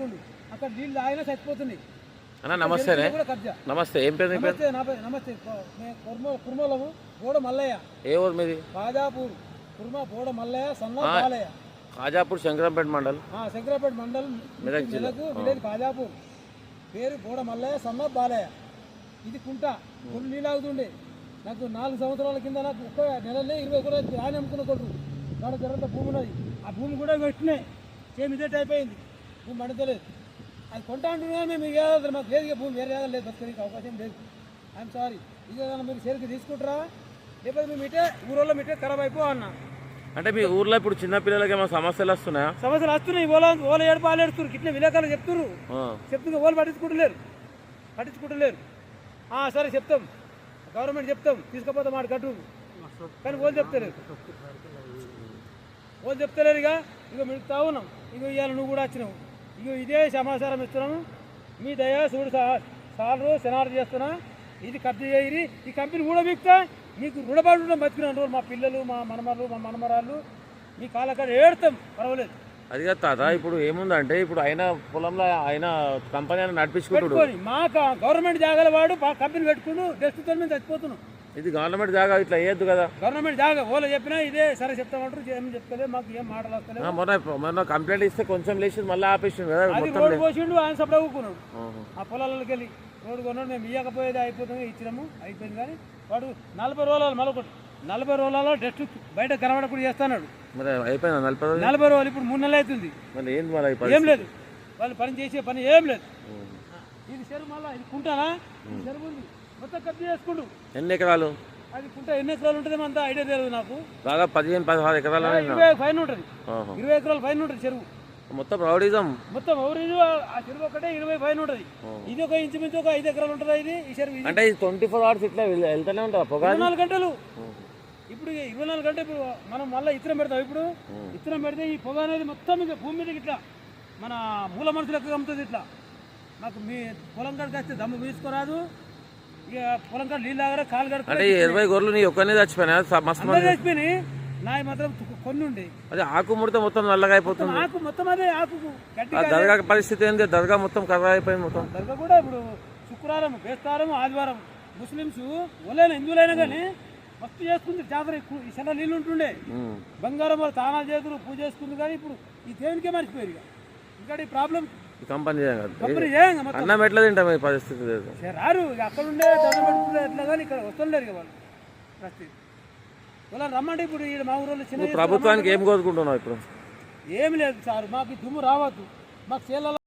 వేసుకుండు అక్కడ నీళ్ళు తాగినా చచ్చిపోతున్నాయి అన్న కబ్జా. నమస్తే ఏం పేరు నమస్తే నమస్తే. కుర్మలము బోడ మల్లయ్య. ఏ ఊరు మీది? కాజాపూర్. కుర్మ బోడ మల్లయ్య సన్న. బాలయ్య. ఖాజాపూర్ శంకరంపేట మండల్. శంకరాపేట మండలం మెదక్ జిల్లా. మెదకు విలేజ్ కాజాపూర్. పేరు బోడ మల్లయ్య సన్న బాలయ్య. ఇది కుంట. కొన్ని నీళ్ళు ఆగుతుండే. నాకు నాలుగు సంవత్సరాల కింద నాకు ఒక్క నెలలే ఇరవై కూడా ఆయన అమ్ముకున్న కొడుకు వాడు జరంత భూమి ఉన్నది ఆ భూమి కూడా పెట్టినాయి సేమ్ ఇదే టైప్ అయింది. భూమి అడతలేదు అది కొంటా అంటున్నా మేము ఇక ఏదో మాకు లేదు భూమి వేరే ఏదో లేదు బతకడానికి అవకాశం లేదు. ఐఎమ్ సారీ ఇక ఏదైనా మీరు సేరుకి తీసుకుంటారా? లేకపోతే మేము ఇటే ఊరోళ్ళం ఇటే ఖరాబ్ అయిపో అన్నా. అంటే మీ ఊర్లో ఇప్పుడు చిన్న పిల్లలకి ఏమైనా సమస్యలు వస్తున్నాయా? సమస్యలు వస్తున్నాయి. ఓల ఓల ఏడు పాలు ఏడుతున్నారు ఇట్లా విలేకరులు చెప్తున్నారు. చెప్తున్నా వాళ్ళు పట్టించుకుంటలేరు. పట్టించుకుంటలేరు. ఆ, సరే చెప్తాం. గవర్నమెంట్ చెప్తాం. తీసుకపోతాం మాట కట్టు. కానీ వాళ్ళు చెప్తలేరు. వాళ్ళు చెప్తలేరు ఇక. ఇక మిగతా ఉన్నాం ఇక ఇవాళ నువ్వు కూడా వచ్చినావు. ఇక ఇదే సమాచారం ఇస్తున్నాము మీ దయ చూడు సా- సార్లు సెనారు చేస్తున్నా. ఇది కబ్జా చేయరి ఈ కంపెనీ కూడా మిగతా మీకు రుణపడి రోజు మా పిల్లలు మా మనమరాలు మా మనమరాళ్ళు. మీ కాలకాడ ఏడతాం పర్వాలేదు. అది కాదు తాత ఇప్పుడు ఏముందంటే ఇప్పుడు ఆయన పొలంలో ఆయన కంపెనీ నడిపించుకుంటాడు పెట్టుకొని మా గవర్నమెంట్ జాగాల వాడు కంపెనీ పెట్టుకుంటూ డెస్క్తో మేము చచ్చిపోతున్నాం ఇది గవర్నమెంట్ జాగా ఇట్లా వేయద్దు కదా. గవర్నమెంట్ జాగా ఓలో చెప్పినా ఇదే సరే చెప్తామంటారు ఏం చెప్తలేదు మాకు ఏం మాటలు వస్తలేదు మొన్న మొన్న కంప్లైంట్ ఇస్తే కొంచెం లేచి మళ్ళీ ఆపేసింది కదా రోడ్డు పోసిండు ఆయన సప్లై ఊకున్నాడు. ఆ పొలాలకి వెళ్ళి రోడ్డు కొన్నాడు మేము ఇయ్యకపోయేది అయిపోతుంది ఇచ్చినాము అయిపోయింది కానీ వాడు నలభై రోజులు మరొకటి నలభై రోజులలో డస్ట్ బయట కనబడకుండా చేస్తున్నాడు. మరి అయిపోయిందా నలభై రోజులు? నలభై రోజులు ఇప్పుడు మూడు నెలలు అవుతుంది. మరి ఏంది మరి ఏం? లేదు. వాళ్ళు పని చేసే పని ఏం లేదు. ఇది చెరువు మళ్ళా ఇది కుంటానా? చెరువు ఉంది. మొత్తం కబ్జా చేసుకుండు. ఎన్ని ఎకరాలు? అది కుంట ఎన్ని ఎకరాలు ఉంటుంది అంత ఐడియా తెలియదు నాకు. దాదాపు పదిహేను పదహారు ఎకరాలు. ఇరవై పైన ఉంటుంది. ఇరవై ఎకరాల పైన ఉంటుంది చెరువు. మొత్తం రౌడీజం? మొత్తం ఎవరి ఆ చెరువు ఒకటే ఇరవై పైన ఉంటుంది. ఇది ఒక ఇంచుమించు ఒక ఐదు ఎకరాలు ఉంటుంది ఇది? ఈ చెరువు అంటే ఇది ట్వంటీ ఫోర్ అవర్స్ ఇట్లా వెళ్- వెళ్తూనే ఉంటా పొగ నాలుగు గంటలు. ఇప్పుడు ఇరవై నాలుగు గంటలు ఇప్పుడు మనం మళ్ళీ ఇత్తనం పెడతాం ఇప్పుడు. ఇత్తనం పెడితే ఈ పొగ అనేది మొత్తం ఇక భూమి మీదకి ఇట్లా మన మూల మనుషులకు అమ్ముతుంది ఇట్లా. నాకు మీ పొలం కాడికి వస్తే దమ్ము వీసుకోరాదు. అంటే ఇరవై గొర్రెలు నీ ఒక్కనే చచ్చిపోయినా? మస్తు చచ్చిపోయినాయి. నాయి మాత్రం కొన్ని ఉండే. అదే ఆకు ముడితే మొత్తం నల్లగా అయిపోతుంది. ఆకు మొత్తం అదే ఆకు. దర్గా పరిస్థితి ఏంది? దర్గా మొత్తం కర్ర అయిపోయింది మొత్తం. దర్గా కూడా ఇప్పుడు శుక్రవారం బేస్తారం ఆదివారం. ముస్లిమ్స్ ఒలైన హిందువులైనా కానీ మస్తు చేసుకుంది జాతర ఈ సెల నీళ్ళు ఉంటుండే. బంగారం వాళ్ళు తానాలు చేతులు పూజ చేసుకుంది కానీ ఇప్పుడు ఈ దేవునికే మర్చిపోయారు ఇక? ఇంకా ఈ ప్రాబ్లం కంపెనీ చేయం కదా. అన్నం ఎట్లా తింటాం ఈ పరిస్థితి లేదు. రారు అక్కడ ఉండే ఎట్లా కానీ ఇక్కడ వస్తుండలేరు ఇక వాళ్ళు. పరిస్థితి రమ్మంటే ఇప్పుడు ఈ మా ఊళ్ళో చిన్న ప్రభుత్వానికి ఏం కోరుకుంటున్నావు ఇప్పుడు? ఏమి లేదు సార్ మాకు దుమ్ము రావద్దు. మాకు చేలలో